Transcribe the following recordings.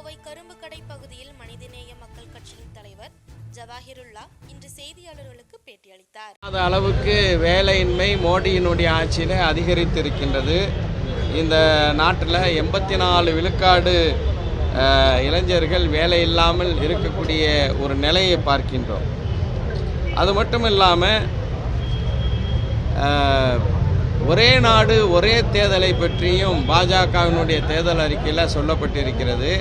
கோவை கரும்புக்கடை பகுதியில் மனிதநேய மக்கள் கட்சியின் தலைவர் ஜவாஹிருல்லா இன்று செய்தியாளர்களுக்கு பேட்டியளித்தார். அந்த அளவுக்கு வேலையின்மை மோடியினுடைய ஆட்சியில் அதிகரித்திருக்கின்றது. இந்த நாட்டில் எண்பத்தி நாலு விழுக்காடு இளைஞர்கள் வேலை இல்லாமல் இருக்கக்கூடிய ஒரு நிலையை பார்க்கின்றோம். அது மட்டும் இல்லாமல் ஒரே நாடு ஒரே தேர்தலை பற்றியும் பாஜகவினுடைய தேர்தல் அறிக்கையில் சொல்லப்பட்டிருக்கிறது.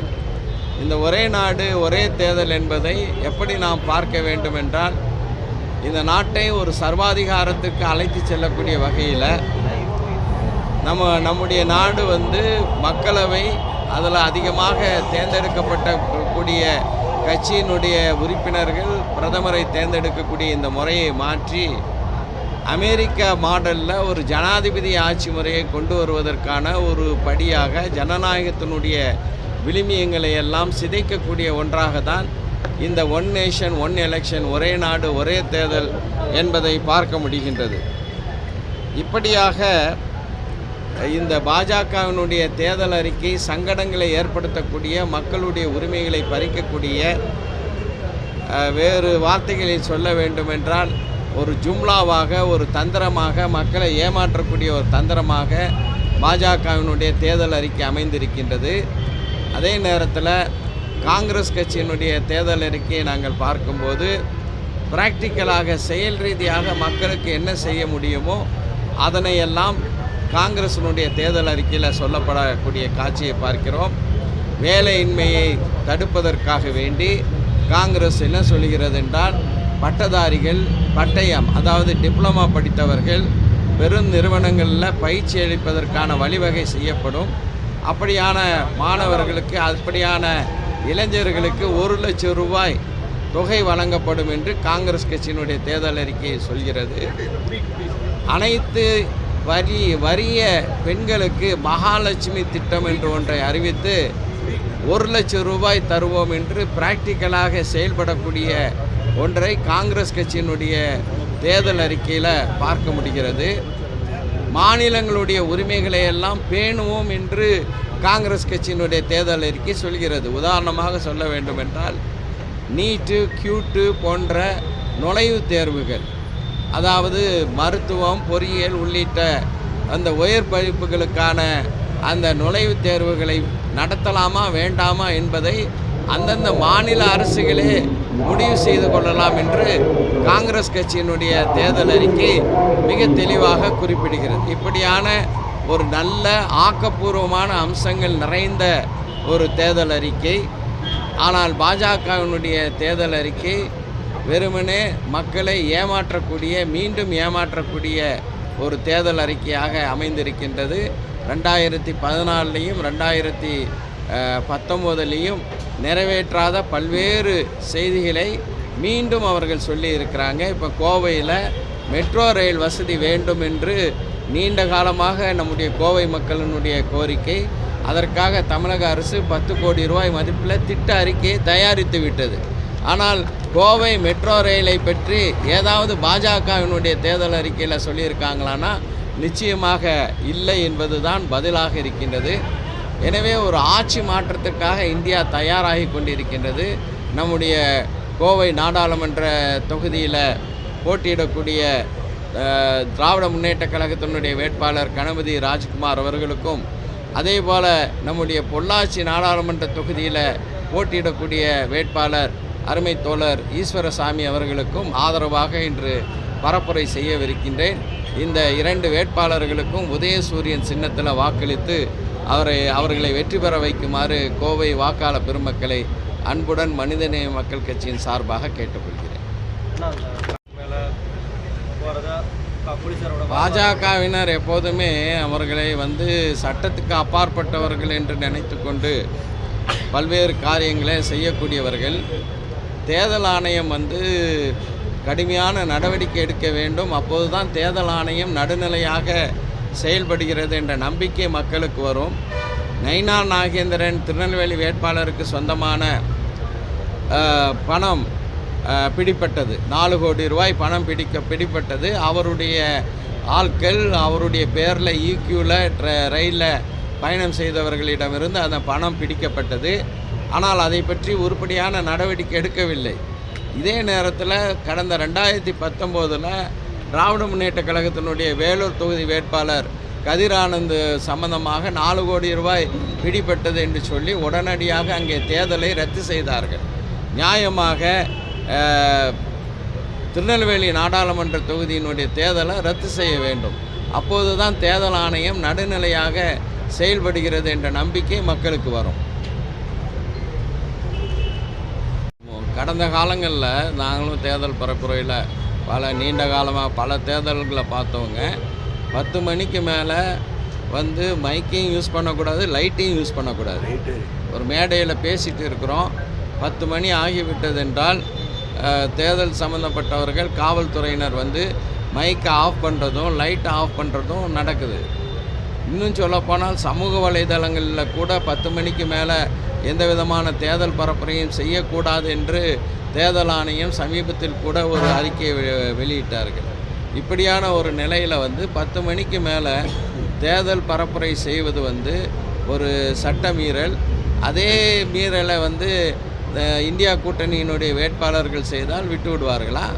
இந்த ஒரே நாடு ஒரே தேர்தல் என்பதை எப்படி நாம் பார்க்க வேண்டும் என்றால் இந்த நாட்டை ஒரு சர்வாதிகாரத்துக்கு அழைத்து செல்லக்கூடிய வகையில் நம்ம நம்முடைய நாடு வந்து மக்களவை அதில் அதிகமாக தேர்ந்தெடுக்கப்பட்ட கூடிய கட்சியினுடைய உறுப்பினர்கள் பிரதமரை தேர்ந்தெடுக்கக்கூடிய இந்த முறையை மாற்றி அமெரிக்க மாடலில் ஒரு ஜனாதிபதி ஆட்சி முறையை கொண்டு வருவதற்கான ஒரு படியாக ஜனநாயகத்தினுடைய விளிமியங்களை எல்லாம் சிதைக்கக்கூடிய ஒன்றாக தான் இந்த ஒன் நேஷன் ஒன் எலெக்ஷன் ஒரே நாடு ஒரே தேர்தல் என்பதை பார்க்க முடிகின்றது. இப்படியாக இந்த பாஜகவினுடைய தேர்தல் அறிக்கை சங்கடங்களை ஏற்படுத்தக்கூடிய மக்களுடைய உரிமைகளை பறிக்கக்கூடிய வேறு வார்த்தைகளில் சொல்ல வேண்டுமென்றால் ஒரு ஜும்லாவாக ஒரு தந்திரமாக மக்களை ஏமாற்றக்கூடிய ஒரு தந்திரமாக பாஜகவினுடைய தேர்தல் அறிக்கை அமைந்திருக்கின்றது. அதே நேரத்தில் காங்கிரஸ் கட்சியினுடைய தேர்தல் அறிக்கையை நாங்கள் பார்க்கும்போது பிராக்டிக்கலாக செயல் ரீதியாக மக்களுக்கு என்ன செய்ய முடியுமோ அதனை எல்லாம் தேர்தல் அறிக்கையில் சொல்லப்படக்கூடிய காட்சியை பார்க்கிறோம். வேலையின்மையை தடுப்பதற்காக வேண்டி காங்கிரஸ் என்ன சொல்கிறது என்றால் பட்டதாரிகள் பட்டயம் அதாவது டிப்ளமா படித்தவர்கள் பெரும் நிறுவனங்களில் பயிற்சி அளிப்பதற்கான வழிவகை செய்யப்படும். அப்படியான மாணவர்களுக்கு அப்படியான இளைஞர்களுக்கு ஒரு லட்சம் ரூபாய் தொகை வழங்கப்படும் என்று காங்கிரஸ் கட்சியினுடைய தேர்தல் அறிக்கை சொல்கிறது. அனைத்து வரி வறிய பெண்களுக்கு மகாலட்சுமி திட்டம் என்று ஒன்றை அறிவித்து ஒரு லட்சம் ரூபாய் தருவோம் என்று பிராக்டிக்கலாக செயல்படக்கூடிய ஒன்றை காங்கிரஸ் கட்சியினுடைய தேர்தல் அறிக்கையில் பார்க்க முடிகிறது. மாநிலங்களுடைய உரிமைகளை எல்லாம் பேணுவோம் என்று காங்கிரஸ் கட்சியினுடைய தேர்தல் அறிக்கை சொல்கிறது. உதாரணமாக சொல்ல வேண்டுமென்றால் நீட்டு கியூட்டு போன்ற நுழைவுத் தேர்வுகள் அதாவது மருத்துவம் பொறியியல் உள்ளிட்ட அந்த உயர் படிப்புகளுக்கான அந்த நுழைவுத் தேர்வுகளை நடத்தலாமா வேண்டாமா என்பதை அந்தந்த மாநில அரசுகளே முடிவு செய்து கொள்ளலாம் என்று காங்கிரஸ் கட்சியினுடைய தேர்தல் அறிக்கை மிக தெளிவாக குறிப்பிடுகிறது. இப்படியான ஒரு நல்ல ஆக்கப்பூர்வமான அம்சங்கள் நிறைந்த ஒரு தேர்தல் அறிக்கை. ஆனால் பாஜகவினுடைய தேர்தல் அறிக்கை வெறுமனே மக்களை ஏமாற்றக்கூடிய மீண்டும் ஏமாற்றக்கூடிய ஒரு தேர்தல் அறிக்கையாக அமைந்திருக்கின்றது. ரெண்டாயிரத்தி பதினாலுலேயும் ரெண்டாயிரத்தி பத்தொம்போதுலேயும் நிறைவேற்றாத பல்வேறு செய்திகளை மீண்டும் அவர்கள் சொல்லி இருக்கிறாங்க இப்போ கோவையில் மெட்ரோ ரயில் வசதி வேண்டும் என்று நீண்ட காலமாக நம்முடைய கோவை மக்களினுடைய கோரிக்கை அதற்காக தமிழக அரசு பத்து கோடி ரூபாய் மதிப்பில் திட்ட அறிக்கையை தயாரித்து விட்டது. ஆனால் கோவை மெட்ரோ ரயிலை பற்றி ஏதாவது பாஜகவினுடைய தேர்தல் அறிக்கையில் சொல்லியிருக்காங்களான்னா நிச்சயமாக இல்லை என்பது தான் பதிலாக இருக்கின்றது. எனவே ஒரு ஆட்சி மாற்றத்திற்காக இந்தியா தயாராகி கொண்டிருக்கின்றது. நம்முடைய கோவை நாடாளுமன்ற தொகுதியில் போட்டியிடக்கூடிய திராவிட முன்னேற்ற கழகத்தினுடைய வேட்பாளர் கணபதி ராஜ்குமார் அவர்களுக்கும் அதே போல் நம்முடைய பொள்ளாச்சி நாடாளுமன்ற தொகுதியில் போட்டியிடக்கூடிய வேட்பாளர் அருமை தோழர் ஈஸ்வரசாமி அவர்களுக்கும் ஆதரவாக இன்று பரப்புரை செய்யவிருக்கின்றேன். இந்த இரண்டு வேட்பாளர்களுக்கும் உதயசூரியன் சின்னத்தில் வாக்களித்து அவரை அவர்களை வெற்றி பெற வைக்குமாறு கோவை வாக்காளர் பெருமக்களை அன்புடன் மனிதநேய மக்கள் கட்சியின் சார்பாக கேட்டுக்கொள்கிறேன். பாஜகவினர் எப்போதுமே அவர்களை வந்து சட்டத்துக்கு அப்பாற்பட்டவர்கள் என்று நினைத்து கொண்டு பல்வேறு காரியங்களை செய்யக்கூடியவர்கள். தேர்தல் ஆணையம் வந்து கடுமையான நடவடிக்கை எடுக்க வேண்டும். அப்போதுதான் தேர்தல் ஆணையம் நடுநிலையாக செயல்படுகிறது என்ற நம்பிக்கை மக்களுக்கு வரும். நைனா நாகேந்திரன் திருநெல்வேலி வேட்பாளருக்கு சொந்தமான பணம் பிடிப்பட்டது நாலு கோடி ரூபாய் பணம் பிடிக்க பிடிப்பட்டது அவருடைய ஆட்கள் அவருடைய பேரில் ஈக்யூவில் ரயிலில் பயணம் செய்தவர்களிடமிருந்து அந்த பணம் பிடிக்கப்பட்டது. ஆனால் அதை பற்றி உருப்படியான நடவடிக்கை எடுக்கவில்லை. இதே நேரத்தில் கடந்த ரெண்டாயிரத்தி பத்தொம்போதில் திராவிட முன்னேற்ற கழகத்தினுடைய வேலூர் தொகுதி வேட்பாளர் கதிரானந்து சம்பந்தமாக நாலு கோடி ரூபாய் பிடிபட்டது என்று சொல்லி உடனடியாக அங்கே தேர்தலை ரத்து செய்தார்கள். நியாயமாக திருநெல்வேலி நாடாளுமன்ற தொகுதியினுடைய தேர்தலை ரத்து செய்ய வேண்டும். அப்போது தான் தேர்தல் ஆணையம் நடுநிலையாக செயல்படுகிறது என்ற நம்பிக்கை மக்களுக்கு வரும். கடந்த காலங்களில் நாங்களும் தேர்தல் பரப்புரையில் பல நீண்ட காலமாக பல தேர்தல்களை பார்த்தவங்க பத்து மணிக்கு மேலே வந்து மைக்கையும் யூஸ் பண்ணக்கூடாது லைட்டையும் யூஸ் பண்ணக்கூடாது. ஒரு மேடையில் பேசிட்டு இருக்கிறோம். பத்து மணி ஆகிவிட்டது என்றால் தேர்தல் சம்மந்தப்பட்டவர்கள் காவல்துறையினர் வந்து மைக்கை ஆஃப் பண்ணுறதும் லைட்டை ஆஃப் பண்ணுறதும் நடக்குது. இன்னும் சொல்லப்போனால் சமூக வலைதளங்களில் கூட பத்து மணிக்கு மேலே எந்த விதமான தேர்தல் பரப்புரையும் செய்யக்கூடாது என்று தேர்தல் ஆணையம் சமீபத்தில் கூட ஒரு அறிக்கையை வெளியிட்டார்கள். இப்படியான ஒரு நிலையில் வந்து பத்து மணிக்கு மேலே தேர்தல் பரப்புரை செய்வது வந்து ஒரு சட்ட மீறல். அதே மீறலை வந்து இந்தியா கூட்டணியினுடைய வேட்பாளர்கள் செய்தால் விட்டு விடுவார்களா?